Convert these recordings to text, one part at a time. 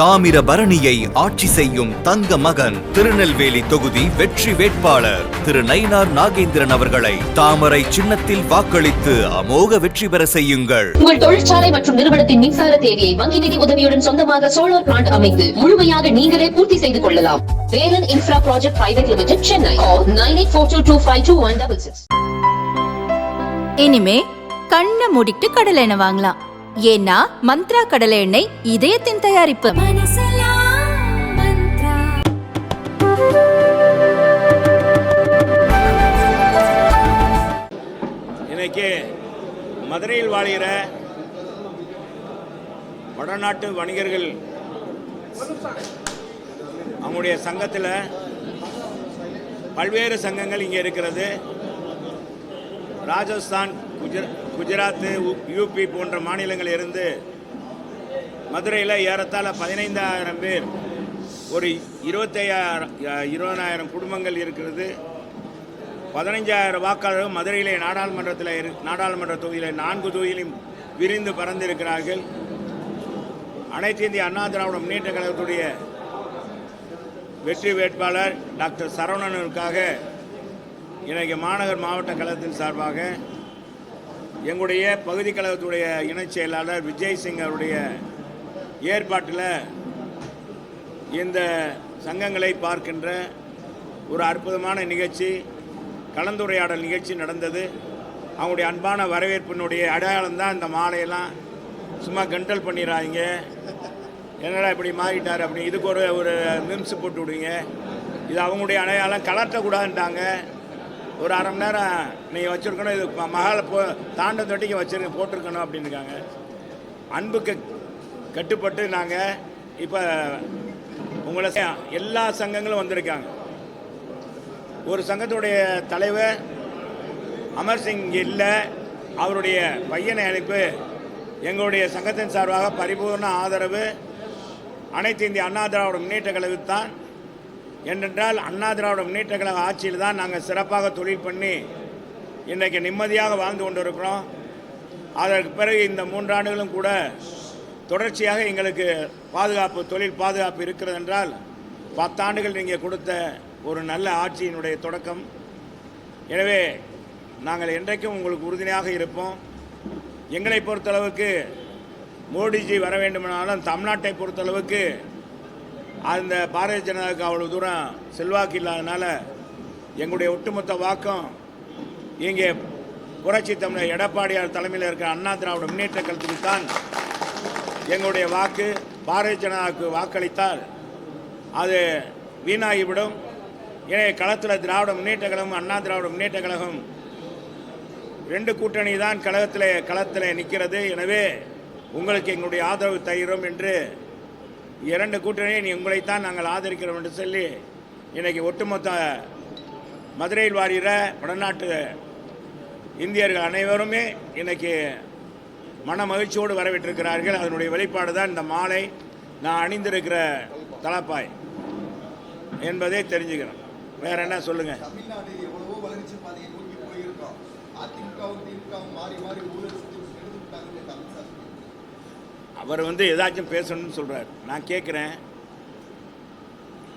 தாமிரபரணியை ஆட்சி செய்யும் தங்க மகன் திருநெல்வேலி தொகுதி வெற்றி வேட்பாளர் திரு நயினார் நாகேந்திரன் அவர்களை தாமரை சின்னத்தில் வாக்களித்து அமோக வெற்றி பெற செய்யுங்கள். உங்கள் தொழிற்சாலை மற்றும் நிறுவனத்தின் மின்சார தேவையை வங்கி நிதி உதவியுடன் சொந்தமாக சோலார் பிளான்ட் அமைத்து முழுமையாக நீங்களே பூர்த்தி செய்து கொள்ளலாம். Velan infra project private limited Chennai nine eight four two two five two one double six இனிமே கண்ணை மூடிட்டு கடலை எண்ணெய் வாங்கலாம். ஏன்னா மந்த்ரா கடலை எண்ணெய் இதயத்தின் தயாரிப்பு. இன்னைக்கு மதுரையில் வாழ்கிற வடநாட்டு வணிகர்கள் அவங்களுடைய சங்கத்தில் பல்வேறு சங்கங்கள் இங்கே இருக்கிறது. ராஜஸ்தான் குஜர் குஜராத்து யூபி போன்ற மாநிலங்களில் இருந்து மதுரையில் ஏறத்தாழ பதினைந்தாயிரம் பேர் ஒரு இருபத்தையாயிரம் இருபதாயிரம் குடும்பங்கள் இருக்கிறது. பதினஞ்சாயிரம் வாக்காளர்கள் மதுரையிலே நாடாளுமன்றத்தில் இரு நாடாளுமன்ற தொகுதியில் நான்கு தொகுதியிலும் விரிந்து பறந்திருக்கிறார்கள் அனைத்து இந்திய அண்ணா திராவிட முன்னேற்ற கழகத்துடைய வெற்றி வேட்பாளர் டாக்டர் சரவணனுக்காக இன்றைக்கு மாநகர் மாவட்ட கழகத்தின் சார்பாக எங்களுடைய பகுதி கழகத்துடைய இணைச் செயலாளர் விஜய் சிங் அவருடைய ஏற்பாட்டில் இந்த சங்கங்களை பார்க்கின்ற ஒரு அற்புதமான நிகழ்ச்சி கலந்துரையாடல் நிகழ்ச்சி நடந்தது. அவங்களுடைய அன்பான வரவேற்பினுடைய அடையாளம் தான் இந்த மாலையெல்லாம். சும்மா கண்டல் பண்ணிடுறாங்க என்னடா இப்படி மாறிட்டார் அப்படி இதுக்கு ஒரு ஒரு மிம்ஸ் போட்டு விடுவீங்க இது அவங்களுடைய அடையாளம். கலட்டக்கூடாதுன்ட்டாங்க ஒரு அரை மணி நேரம் நீங்கள் வச்சுருக்கணும் இது மகளை போ தாண்ட தொட்டிக்கு வச்சிருக்க போட்டிருக்கணும் அப்படின்னுருக்காங்க அன்புக்கு கட்டுப்பட்டு நாங்கள் இப்போ உங்களை ச- எல்லா சங்கங்களும் வந்திருக்காங்க. ஒரு சங்கத்துடைய தலைவர் அமர் சிங் இல்லை அவருடைய பையனை அழைப்பு எங்களுடைய சங்கத்தின் சார்பாக பரிபூர்ண ஆதரவு அனைத்து இந்திய அண்ணா திராவிட முன்னேற்ற கழகத்தான் ஏனென்றால் அண்ணா திராவிட முன்னேற்ற கழக ஆட்சியில் தான் நாங்கள் சிறப்பாக தொழில் பண்ணி இன்றைக்கு நிம்மதியாக வாழ்ந்து கொண்டிருக்கிறோம். அதற்கு பிறகு இந்த மூன்றாண்டுகளும் கூட தொடர்ச்சியாக எங்களுக்கு பாதுகாப்பு தொழில் பாதுகாப்பு இருக்கிறது என்றால் பத்தாண்டுகள் நீங்கள் கொடுத்த ஒரு நல்ல ஆட்சியினுடைய தொடக்கம். எனவே நாங்கள் என்றைக்கும் உங்களுக்கு உறுதுணையாக இருப்போம். எங்களை பொறுத்தளவுக்கு மோடிஜி வர வேண்டுமானாலும் தமிழ்நாட்டை பொறுத்தளவுக்கு அந்த பாரதிய ஜனதாவுக்கு அவ்வளோ தூரம் செல்வாக்கு இல்லாதனால எங்களுடைய ஒட்டுமொத்த வாக்கம் இங்கே புரட்சி தமிழர் எடப்பாடியார் தலைமையில் இருக்கிற அண்ணா திராவிட முன்னேற்ற கழகத்துக்கு தான் எங்களுடைய வாக்கு. பாரதிய ஜனதாவுக்கு வாக்களித்தால் அது வீணாகிவிடும். எனவே களத்தில் திராவிட முன்னேற்ற கழகம் அண்ணா திராவிட முன்னேற்ற கழகம் ரெண்டு கூட்டணி தான் கழகத்தில் களத்தில் நிற்கிறது எனவே உங்களுக்கு எங்களுடைய ஆதரவு தருகிறோம் என்று இரண்டு கூட்டணியை நீ உங்களைத்தான் நாங்கள் ஆதரிக்கிறோம் என்று சொல்லி இன்னைக்கு ஒட்டுமொத்த மதுரையில் வாரிகிற வடநாட்டு இந்தியர்கள் அனைவருமே இன்னைக்கு மன மகிழ்ச்சியோடு வரவேற்றிருக்கிறார்கள். அதனுடைய வெளிப்பாடு தான் இந்த மாலை நான் அணிந்திருக்கிற தலப்பாய் என்பதை தெரிஞ்சுக்கிறேன். வேற என்ன சொல்லுங்கள் அவர் வந்து ஏதாச்சும் பேசணும்னு சொல்கிறார் நான் கேட்குறேன்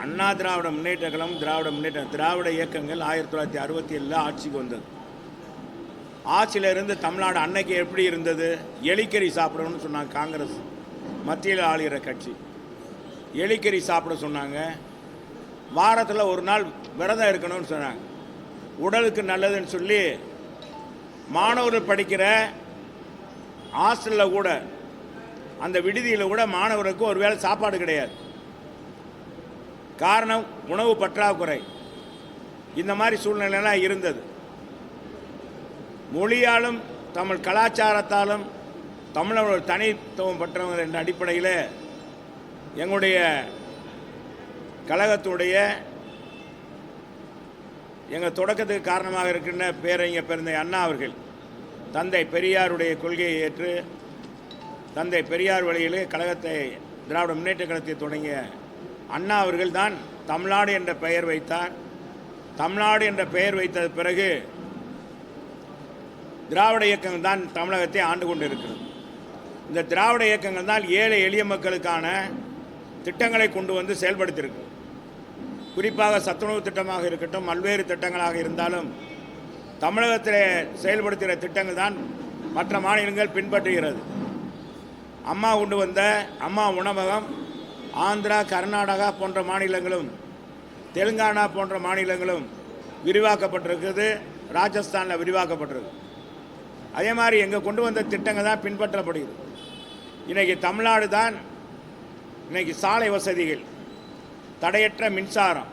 அண்ணா திராவிட முன்னேற்ற கழகம் திராவிட முன்னேற்ற திராவிட இயக்கங்கள் ஆயிரத்தி தொள்ளாயிரத்தி அறுபத்தி ஏழில் ஆட்சிக்கு வந்தது. ஆட்சியில் இருந்து தமிழ்நாடு அன்னைக்கு எப்படி இருந்தது? எலிக்கறி சாப்பிடணும்னு சொன்னாங்க காங்கிரஸ் மத்தியில் ஆளுகிற கட்சி. எலிக்கறி சாப்பிட சொன்னாங்க. வாரத்தில் ஒரு நாள் விரதம் இருக்கணும்னு சொன்னாங்க. உடலுக்கு நல்லதுன்னு சொல்லி மாணவர்கள் படிக்கிற ஹாஸ்டலில் கூட அந்த விடுதியில் கூட மாணவருக்கு ஒரு வேளை சாப்பாடு கிடையாது. காரணம் உணவு பற்றாக்குறை. இந்த மாதிரி சூழ்நிலைலாம் இருந்தது. மொழியாலும் தமிழ் கலாச்சாரத்தாலும் தமிழர்கள் தனித்துவம் பெற்றவங்க என்ற அடிப்படையில் எங்களுடைய கழகத்துடைய எங்கள் தொடக்கத்துக்கு காரணமாக இருக்கின்ற பேரறிஞர் பெருந்தை அண்ணா அவர்கள் தந்தை பெரியாருடைய கொள்கையை ஏற்று தந்தை பெரியார் வழியிலே கழகத்தை திராவிட முன்னேற்ற கழகத்தை தொடங்கிய அண்ணா அவர்கள் தான் தமிழ்நாடு என்ற பெயர் வைத்தார். தமிழ்நாடு என்ற பெயர் வைத்தது பிறகு திராவிட இயக்கங்கள் தான் தமிழகத்தை ஆண்டு கொண்டு இருக்கிறது இந்த திராவிட இயக்கங்கள் தான் ஏழை எளிய மக்களுக்கான திட்டங்களை கொண்டு வந்து செயல்படுத்தியிருக்கு குறிப்பாக சத்துணவு திட்டமாக இருக்கட்டும் பல்வேறு திட்டங்களாக இருந்தாலும் தமிழகத்தில் செயல்படுத்துகிற திட்டங்கள் தான் மற்ற மாநிலங்கள் பின்பற்றுகிறது. அம்மா கொண்டு வந்த அம்மா உணவகம் ஆந்திரா கர்நாடகா போன்ற மாநிலங்களும் தெலுங்கானா போன்ற மாநிலங்களும் விரிவாக்கப்பட்டிருக்குது. ராஜஸ்தானில் விரிவாக்கப்பட்டிருக்கு. அதே மாதிரி எங்கே கொண்டு வந்த திட்டங்கள் தான் பின்பற்றப்படுகிறது. இன்றைக்கி தமிழ்நாடு தான் இன்றைக்கி சாலை வசதிகள் தடையற்ற மின்சாரம்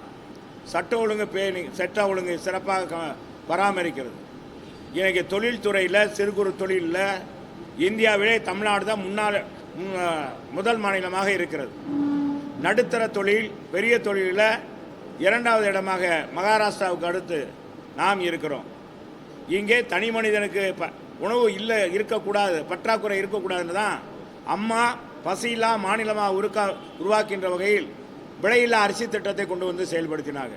சட்ட ஒழுங்கு பேணி சட்ட ஒழுங்கு சிறப்பாக க- பராமரிக்கிறது. இன்றைக்கி தொழில்துறையில் சிறு குறு தொழிலில் இந்தியாவிலே தமிழ்நாடு தான் முன்னால் முதல் மாநிலமாக இருக்கிறது. நடுத்தர தொழில் பெரிய தொழிலில் இரண்டாவது இடமாக மகாராஷ்டிராவுக்கு அடுத்து நாம் இருக்கிறோம். இங்கே தனி மனிதனுக்கு ப உணவு இல்லை இருக்கக்கூடாது பற்றாக்குறை இருக்கக்கூடாதுன்னு தான் அம்மா பசியில்லா மாநிலமாக உருக்கா உருவாக்கின்ற வகையில் விலையில்லா அரிசி திட்டத்தை கொண்டு வந்து செயல்படுத்தினாங்க.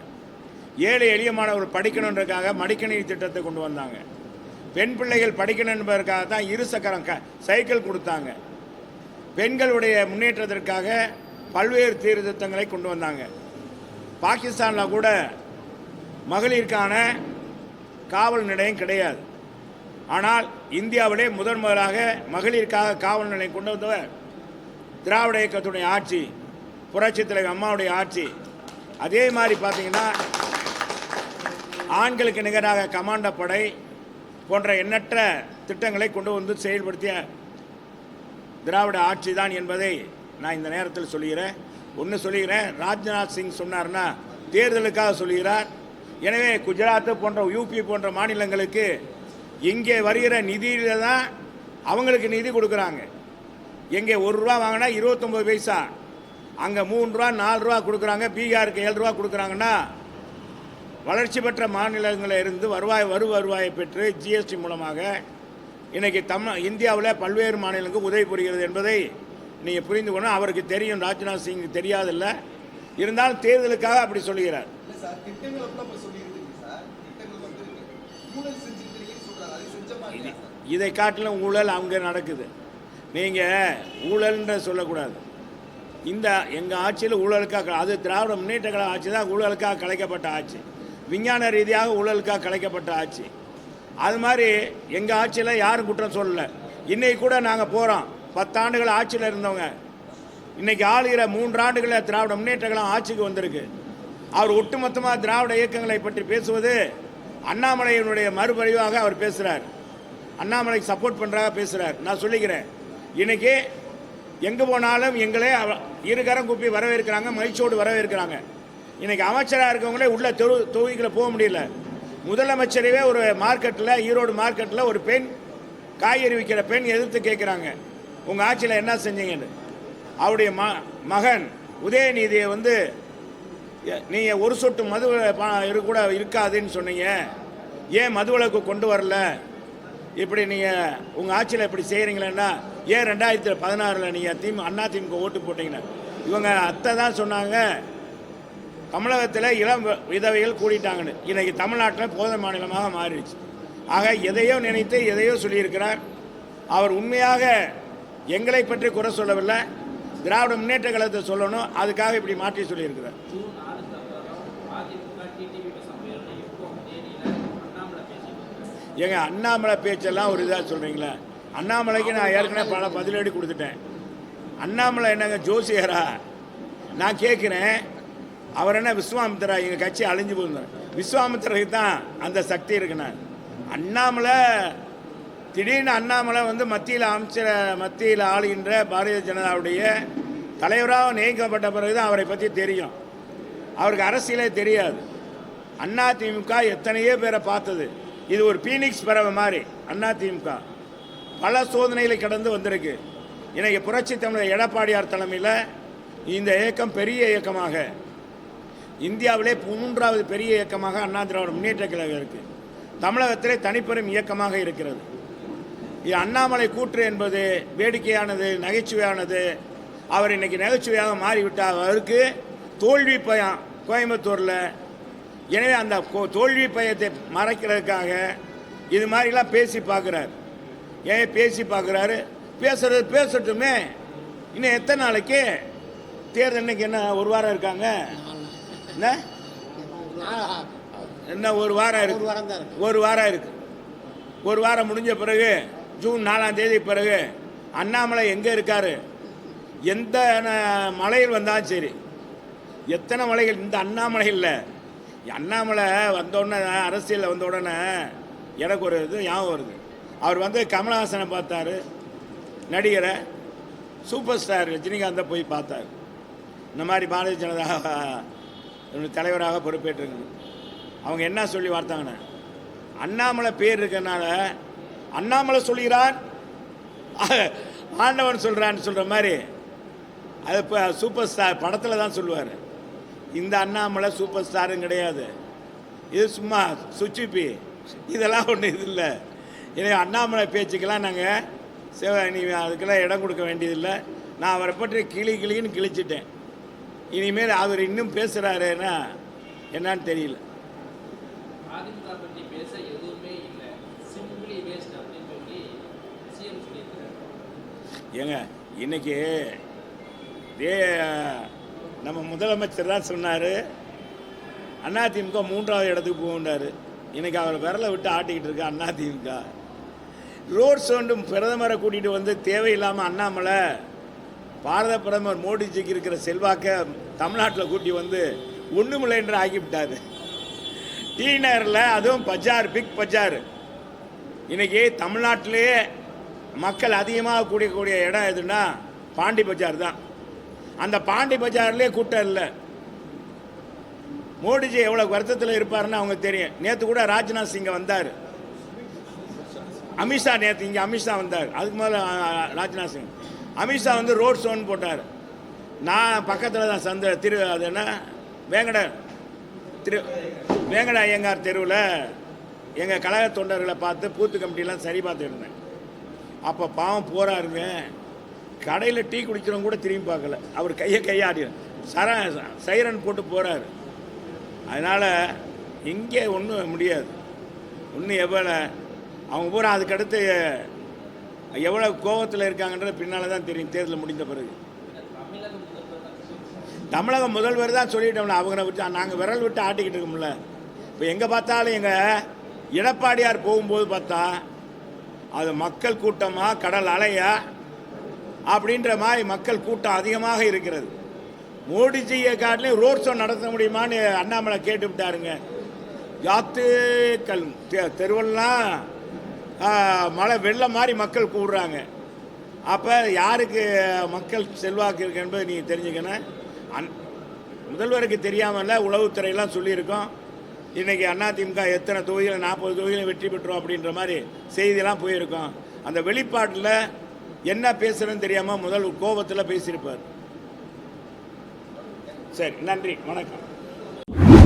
ஏழை எளிய மாணவர்கள் படிக்கணுன்றதுக்காக மடிக்கணினி திட்டத்தை கொண்டு வந்தாங்க. பெண் பிள்ளைகள் படிக்கணும் என்பதற்காக தான் இருசக்கரம் க சைக்கிள் கொடுத்தாங்க. பெண்களுடைய முன்னேற்றத்திற்காக பல்வேறு சீர்திருத்தங்களை கொண்டு வந்தாங்க. பாகிஸ்தானில் கூட மகளிருக்கான காவல் நிலையம் கிடையாது. ஆனால் இந்தியாவிலே முதன் முதலாக மகளிருக்காக காவல் நிலையம் கொண்டு வந்தவர் திராவிட இயக்கத்துடைய ஆட்சி புரட்சி தலைவர் அம்மாவுடைய ஆட்சி. அதே மாதிரி பார்த்தீங்கன்னா ஆண்களுக்கு நிகராக கமாண்ட படை போன்ற எண்ணற்ற திட்டங்களை கொண்டு வந்து செயல்படுத்திய திராவிட ஆட்சி தான் என்பதை நான் இந்த நேரத்தில் சொல்லுகிறேன். ஒன்று சொல்லுகிறேன் ராஜ்நாத் சிங் சொன்னார்னா தேர்தலுக்காக சொல்லுகிறார். எனவே குஜராத் போன்ற யூபி போன்ற மாநிலங்களுக்கு இங்கே வருகிற நிதியில தான் அவங்களுக்கு நிதி கொடுக்குறாங்க. எங்கே ஒரு ரூபா வாங்கினா இருபத்தொம்பது பைசா. அங்கே மூணு ரூபா நாலு ரூபா கொடுக்குறாங்க. பீகாருக்கு ஏழு ரூபா கொடுக்குறாங்கன்னா வளர்ச்சி பெற்ற மாநிலங்களில் இருந்து வருவாய் வரு வருவாயை பெற்று ஜிஎஸ்டி மூலமாக இன்னைக்கு தமிழ் இந்தியாவில் பல்வேறு மாநிலங்களுக்கு உதவி புரிகிறது என்பதை நீங்கள் புரிந்து கொள்ளணும். அவருக்கு தெரியும். ராஜ்நாத் சிங் தெரியாதில்ல. இருந்தாலும் தேர்தலுக்காக அப்படி சார் இதை காட்டிலும் ஊழல் அங்கே நடக்குது. நீங்கள் ஊழல்ன்ற சொல்லக்கூடாது. இந்த எங்கள் ஆட்சியில் ஊழலுக்காக அது திராவிட முன்னேற்ற கழக ஆட்சி தான். ஊழலுக்காக கலைக்கப்பட்ட ஆட்சி. விஞ்ஞான ரீதியாக ஊழலுக்காக கலைக்கப்பட்ட ஆட்சி. அது மாதிரி எங்கள் ஆட்சியில் யாரும் குற்றம் சொல்லலை. இன்னைக்கு கூட நாங்கள் போகிறோம் பத்தாண்டுகள் ஆட்சியில் இருந்தவங்க. இன்னைக்கு ஆளுகிற மூன்று ஆண்டுகளில் திராவிட முன்னேற்ற கழகம் ஆட்சிக்கு வந்திருக்கு. அவர் ஒட்டுமொத்தமாக திராவிட இயக்கங்களை பற்றி பேசுவது அண்ணாமலையினுடைய மறுபடிவாக அவர் பேசுகிறார் அண்ணாமலைக்கு சப்போர்ட் பண்ணுறாக பேசுகிறார் நான் சொல்லிக்கிறேன். இன்றைக்கி எங்கே போனாலும் எங்களே அவ- இருகரம் கூப்பி வரவேற்கிறாங்க மகிழ்ச்சியோடு வரவேற்கிறாங்க. இன்னைக்கு அமைச்சராக இருக்கவங்களே உள்ள தெரு தொகுதிக்குள்ள போக முடியல. முதலமைச்சரவே ஒரு மார்க்கெட்டில் ஈரோடு மார்க்கெட்டில் ஒரு பெண் காய்கறி விற்கிற பெண் எதிர்த்து கேட்குறாங்க உங்கள் ஆட்சியில் என்ன செஞ்சீங்கன்னு? அவருடைய ம மகன் உதயநிதியை வந்து நீங்கள் ஒரு சொட்டு மது இரு கூட இருக்காதுன்னு சொன்னீங்க. ஏன் மதுவிலக்கு கொண்டு வரல? இப்படி நீங்கள் உங்கள் ஆட்சியில் இப்படி செய்கிறீங்களேன்னா ஏன் ரெண்டாயிரத்தி பதினாறில் நீங்கள் திமுக அண்ணா திமுக ஓட்டு போட்டிங்கன்னா? இவங்க அத்தை தான் சொன்னாங்க. தமிழகத்தில் இளம் வ- விதவைகள் கூடிட்டாங்கன்னு. இன்னைக்கு தமிழ்நாட்டில் போதை மாநிலமாக மாறிடுச்சு. ஆக எதையோ நினைத்து எதையோ சொல்லியிருக்கிறார். அவர் உண்மையாக எங்களை பற்றி குறை சொல்லவில்லை. திராவிட முன்னேற்ற கழகத்தை சொல்லணும். அதுக்காக இப்படி மாற்றி சொல்லியிருக்கிறார். ஏங்க அண்ணாமலை பேச்செல்லாம் ஒரு இதாக சொல்கிறீங்களா அண்ணாமலைக்கு நான் ஏற்கனவே பல பதிலடி கொடுத்துட்டேன். அண்ணாமலை என்னங்க ஜோசியரா? நான் கேட்குறேன். அவர் என்ன விஸ்வாமித்திரா எங்கள் கட்சி அழிஞ்சு போயிருந்தார் விஸ்வாமித்திரருக்கு தான் அந்த சக்தி இருக்குண்ணா அண்ணாமலை திடீர்னு அண்ணாமலை வந்து மத்தியில் அமைச்சர மத்தியில் ஆளுகின்ற பாரதிய ஜனதாவுடைய தலைவராக நியமிக்கப்பட்ட பிறகு தான் அவரை பற்றி தெரியும். அவருக்கு அரசியலே தெரியாது. அண்ணா திமுக எத்தனையோ பேரை பார்த்தது. இது ஒரு பீனிக்ஸ் பறவை மாதிரி அண்ணா திமுக. பல சோதனைகளை கடந்து வந்திருக்கு. இன்னைக்கு புரட்சி தமிழர் எடப்பாடியார் தலைமையில் இந்த இயக்கம் பெரிய இயக்கமாக இந்தியாவிலே மூன்றாவது பெரிய இயக்கமாக அண்ணா திராவிட முன்னேற்ற கழகம் இருக்குது தமிழகத்திலே தனிப்பெரும் இயக்கமாக இருக்கிறது. இது அண்ணாமலை கூற்று என்பது வேடிக்கையானது நகைச்சுவையானது. அவர் இன்னைக்கு நகைச்சுவையாக மாறிவிட்டார். அவருக்கு தோல்வி பயம் கோயம்புத்தூரில். எனவே அந்த கோ- தோல்வி பயத்தை மறைக்கிறதுக்காக இது மாதிரிலாம் பேசி பார்க்குறாரு. ஏன் பேசி பார்க்குறாரு? பேசுறது பேசட்டுமே. இன்னும் எத்தனை நாளைக்கு? தேர்தல் இன்னைக்கு என்ன ஒரு வாரம் இருக்காங்க? என்ன? என்ன ஒரு வாரம் இருக்கு. ஒரு வாரம் இருக்கு. ஒரு வாரம் முடிஞ்ச பிறகு ஜூன் நாலாம் தேதி பிறகு அண்ணாமலை எங்கே இருக்காரு? எந்த மலையில் வந்தாலும் சரி. எத்தனை மலைகள்? இந்த அண்ணாமலை இல்லை அண்ணாமலை வந்த உடனே அரசியலில் வந்த உடனே எனக்கு ஒரு இது ஞாபகம் வருது. அவர் வந்து கமலஹாசனை பார்த்தாரு. நடிகரை. சூப்பர் ஸ்டார் ரஜினிகாந்தை போய் பார்த்தார். இந்த மாதிரி பாரதிய ஜனதா தலைவராக பொறுப்பேற்று அவங்க என்ன சொல்லி வார்த்தாங்கன்னு அண்ணாமலை பேர் இருக்கிறனால அண்ணாமலை சொல்கிறார் ஆண்டவன் சொல்கிறான்னு சொல்கிற மாதிரி அது இப்போ சூப்பர் ஸ்டார் படத்தில் தான் சொல்லுவார். இந்த அண்ணாமலை சூப்பர் ஸ்டாரும் கிடையாது. இது சும்மா சுச்சிப்பி இதெல்லாம் ஒன்றும் இது இல்லை. எனவே அண்ணாமலை பேச்சுக்கெல்லாம் நாங்கள் சிவ நீ அதுக்கெல்லாம் இடம் கொடுக்க வேண்டியதில்லை. நான் அவரை பற்றி கிளி கிளின்னு கிழிச்சிட்டேன். இனிமேல் அவர் இன்னும் பேசுகிறாருன்னா என்னன்னு தெரியல. ஏங்க இன்னைக்கு இதே நம்ம முதலமைச்சர் தான் சொன்னார் அதிமுக மூன்றாவது இடத்துக்கு போகுண்டாரு இன்னைக்கு அவர் விரலை விட்டு ஆட்டிக்கிட்டு இருக்கு அதிமுக ரோட் சோண்டும் பிரதமரை கூட்டிகிட்டு வந்து தேவையில்லாமல் அண்ணாமலை பாரத பிரதமர் மோடிஜிக்கு இருக்கிற செல்வாக்கை தமிழ்நாட்டில் கூட்டி வந்து ஒன்றுமில்லை என்று ஆக்கிவிட்டாரு டி நகரில் அதுவும் பஜார் பிக் பஜார். இன்னைக்கு தமிழ்நாட்டிலேயே மக்கள் அதிகமாக கூடியக்கூடிய இடம் எதுனா பாண்டி பஜார் தான். அந்த பாண்டி பஜார்லேயே கூட்டம் இல்லை. மோடிஜி எவ்வளோ வருத்தத்தில் இருப்பாருன்னு அவங்க தெரியும். நேற்று கூட ராஜ்நாத் சிங்கை வந்தார். அமித்ஷா நேற்று இங்கே அமித்ஷா வந்தார். அதுக்கு முதல்ல ராஜ்நாத் சிங். அமித்ஷா வந்து ரோட் ஷோன்னு போட்டார். நான் பக்கத்தில் தான் சந்த திரு அது என்ன? வேங்கட திரு வேங்கட ஐயங்கார் தெருவில் எங்கள் கழக தொண்டர்களை பார்த்து பூத்து கமிட்டிலாம் சரி பார்த்துருந்தேன் அப்போ பாவம் போகிறாருங்க கடையில் டீ குடிக்கிறவங்க கூட திரும்பி பார்க்கல. அவர் கையை கையாடி சர சைரன் போட்டு போகிறாரு அதனால் இங்கே ஒன்றும் முடியாது. ஒன்றும் எவ்வளோ அவங்க பூரா அதுக்கடுத்து எவ்வளோ கோபத்தில் இருக்காங்கன்றது பின்னால் தான் தெரியும். தேர்தல் முடிந்த பிறகு. தமிழக முதல்வர் தான் சொல்லிட்டோம்ல அவங்கள விட்டு நாங்கள் விரல் விட்டு ஆட்டிக்கிட்டு இருக்கோம்ல. இப்போ எங்கே பார்த்தாலும் எங்கள் எடப்பாடியார் போகும்போது பார்த்தா அது மக்கள் கூட்டமாக கடல் அலையா அப்படின்ற மாதிரி மக்கள் கூட்டம் அதிகமாக இருக்கிறது. மோடிஜியை காட்டிலையும் ரோட் ஷோ நடத்த முடியுமான்னு அண்ணாமலை கேட்டு விட்டாருங்க யாத்துக்கள் தெ- தெருவெல்லாம் மழை வெள்ளம் மாதிரி மக்கள் கூடுறாங்க. அப்போ யாருக்கு மக்கள் செல்வாக்கு இருக்கு என்பது நீங்கள் தெரிஞ்சுக்கணும். அந் முதல்வருக்கு தெரியாமல் உளவுத்துறையெல்லாம் சொல்லியிருக்கோம். இன்றைக்கி அதிமுக எத்தனை தொகுதியில் நாற்பது தொகுதியில் வெற்றி பெற்றோம் அப்படின்ற மாதிரி செய்தியெல்லாம் போயிருக்கோம். அந்த வெளிப்பாட்டில் என்ன பேசுகிறேன்னு தெரியாமல் முதல் கோபத்தில் பேசியிருப்பார். சரி நன்றி வணக்கம்.